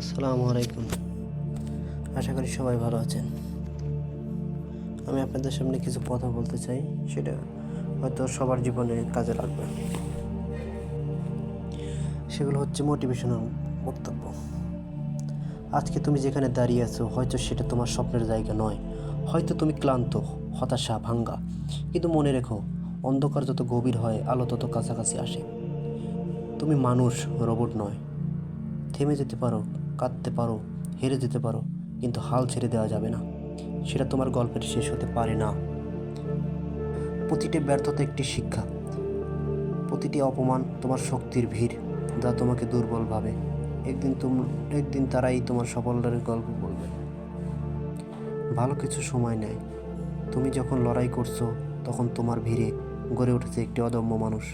আসসালামু আলাইকুম। আশা করি সবাই ভালো আছেন। আমি আপনাদের সামনে কিছু কথা বলতে চাই, সেটা হয়তো সবার জীবনে কাজে লাগবে। সেগুলো হচ্ছে মোটিভেশনাল বক্তব্য। আজকে তুমি যেখানে দাঁড়িয়ে আছো, হয়তো সেটা তোমার স্বপ্নের জায়গা নয়। হয়তো তুমি ক্লান্ত, হতাশা, ভাঙ্গা। কিন্তু মনে রেখো, অন্ধকার যত গভীর হয়, আলো তত কাছাকাছি আসে। তুমি মানুষ, রোবট নয়। থেমে যেতে পারো কাঁদতে পারো, হেরে যেতে পারো, কিন্তু হাল ছেড়ে দেওয়া যাবে না। সেটা তোমার গল্পের শেষ হতে পারে না। প্রতিটি ব্যর্থতা একটি শিক্ষা। প্রতিটি অপমান তোমার শক্তির ভিড়, যা তোমাকে দুর্বল ভাবে। একদিন তুম, একদিন তারাই তোমার সফলতার গল্প বলবে। ভালো কিছু সময় নেয়। তুমি যখন লড়াই করছ, তখন তোমার ভিড়ে গড়ে উঠেছে একটি অদম্য মানুষ।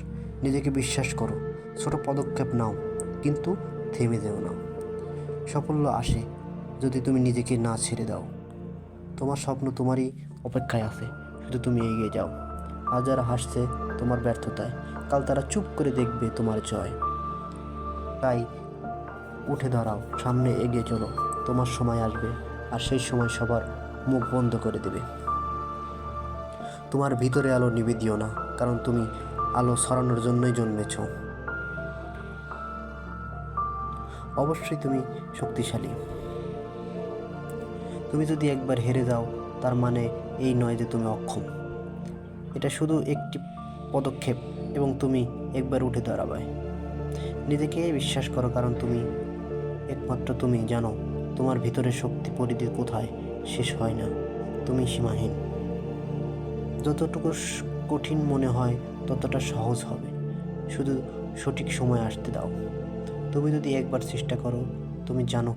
নিজেকে বিশ্বাস করো, ছোট পদক্ষেপ নাও, কিন্তু থেমে যেও না। সাফল্য আসে যদি তুমি নিজেকে না ছেড়ে দাও। তোমার স্বপ্ন তোমারই অপেক্ষায় আছে, শুধু তুমি এগিয়ে যাও। আজ যারা হাসছে তোমার ব্যর্থতায়, কাল তারা চুপ করে দেখবে তোমার জয়। তাই উঠে দাঁড়াও, সামনে এগিয়ে চলো। তোমার সময় আসবে, আর সেই সময় সবার মুখ বন্ধ করে দেবে। তোমার ভিতরে আলো নিবে দিও না, কারণ তুমি আলো ছড়ানোর জন্যই জন্মেছো। অবশ্যই তুমি শক্তিশালী। তুমি যদি একবার হেরে যাও, তার মানে এই নয় যে তুমি অক্ষম। এটা শুধু একটি পদক্ষেপ এবং তুমি একবার উঠে দাঁড়াবে। নিজেকে বিশ্বাস করো, কারণ তুমি, একমাত্র তুমি জানো, তোমার ভিতরে শক্তি পরিধি কোথায়, শেষ হয় না। তুমি সীমাহীন। যতটুকু কঠিন মনে হয়, ততটা সহজ হবে। শুধু সঠিক সময় আসতে দাও। তুমি যদি একবার চেষ্টা করো, তুমি জানো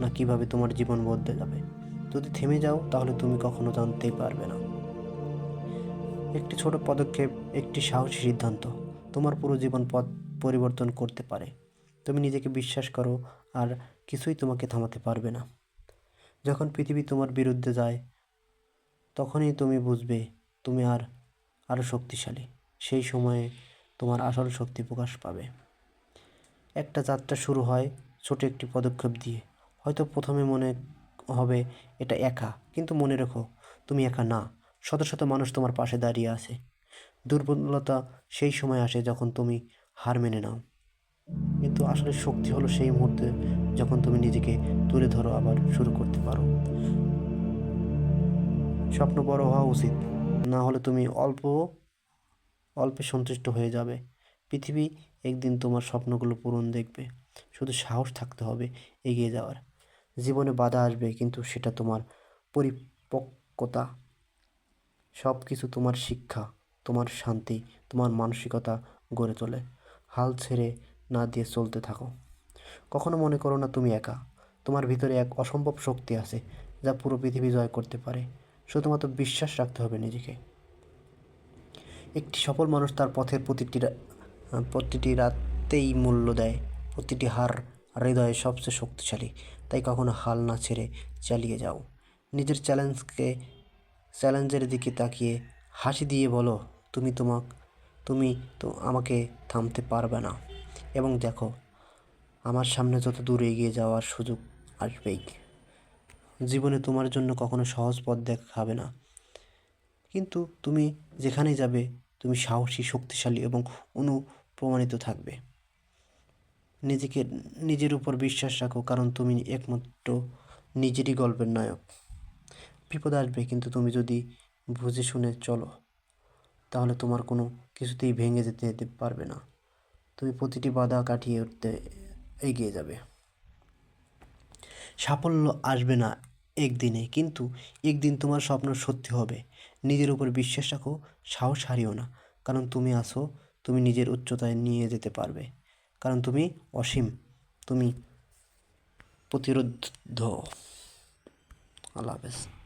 না কীভাবে তোমার জীবন বদলে যাবে। যদি থেমে যাও, তাহলে তুমি কখনো জানতেই পারবে না। একটি ছোট পদক্ষেপ, একটি সাহসী সিদ্ধান্ত। তোমার পুরো জীবন পথ পরিবর্তন করতে পারে। তুমি নিজেকে বিশ্বাস করো আর কিছুই তোমাকে থামাতে পারবে না। যখন পৃথিবী তোমার বিরুদ্ধে যায়, তখনই তুমি বুঝবে তুমি আর আরও শক্তিশালী। সেই সময়ে তোমার আসল শক্তি প্রকাশ পাবে। একটা যাত্রা শুরু হয় ছোট একটি পদক্ষেপ দিয়ে। হয়তো প্রথমে মনে হবে, এটা একা। কিন্তু মনে রেখো, তুমি একা না। শত শত মানুষ তোমার পাশে দাঁড়িয়ে আছে। দুর্বলতা সেই সময় আসে যখন তুমি হার মেনে নাও। কিন্তু আসলে শক্তি হলো সেই মুহূর্তে যখন তুমি নিজেকে তুলে ধরো আবার শুরু করতে পারো। স্বপ্ন বড় হওয়া উচিত। না হলে তুমি অল্প, অল্পে সন্তুষ্ট হয়ে যাবে। পৃথিবী একদিন তোমার স্বপ্নগুলো পূরণ দেখবে। শুধু সাহস থাকতে হবে এগিয়ে যাওয়ার। জীবনে বাধা আসবে, কিন্তু সেটা তোমার পরিপক্কতা। সব কিছু তোমার শিক্ষা, তোমার শান্তি, তোমার মানসিকতা গড়ে তোলে। হাল ছেড়ে না দিয়ে চলতে থাকো। কখনো মনে করো না তুমি একা। তোমার ভিতরে এক অসম্ভব শক্তি আছে, যা পুরো পৃথিবী জয় করতে পারে। শুধুমাত্র বিশ্বাস রাখতে হবে নিজেকে। একটি সফল মানুষ তার পথের প্রতিটি প্রতিটি রাতেই মূল্য দেয়, প্রতিটি হার হৃদয়ে সবচেয়ে শক্তিশালী। তাই কখনো হাল না ছেড়ে চালিয়ে যাও। নিজের চ্যালেঞ্জকে, চ্যালেঞ্জের দিকে তাকিয়ে হাসি দিয়ে বলো, তুমি তোমাক, তুমি তো আমাকে থামতে পারবে না। এবং দেখো, আমার সামনে যত দূর এগিয়ে যাওয়ার সুযোগ আসবেই। জীবনে তোমার জন্য কখনো সহজ পথ দেখাবে না। কিন্তু তুমি যেখানেই যাবে, তুমি সাহসী, শক্তিশালী এবং অনুপ্রমাণিত থাকবে। নিজেকে, নিজের উপর বিশ্বাস রাখো, কারণ তুমি একমাত্র নিজেরই গল্পের নায়ক। বিপদ আসবে, কিন্তু তুমি যদি বুঝে শুনে চলো, তাহলে তোমার কোনো কিছুতেই ভেঙে যেতে যেতে পারবে না। তুমি প্রতিটি বাধা কাটিয়ে উঠতে এগিয়ে যাবে। সাফল্য আসবে না একদিনে, কিন্তু একদিন তোমার স্বপ্ন সত্যি হবে। নিজের উপর বিশ্বাস রাখো, সাহস হারিও না, কারণ তুমি আসো তুমি নিজের উচ্চতায় নিয়ে যেতে পারবে। কারণ তুমি অসীম তুমি প্রতিরোধ আল্লাহ হাফেজ।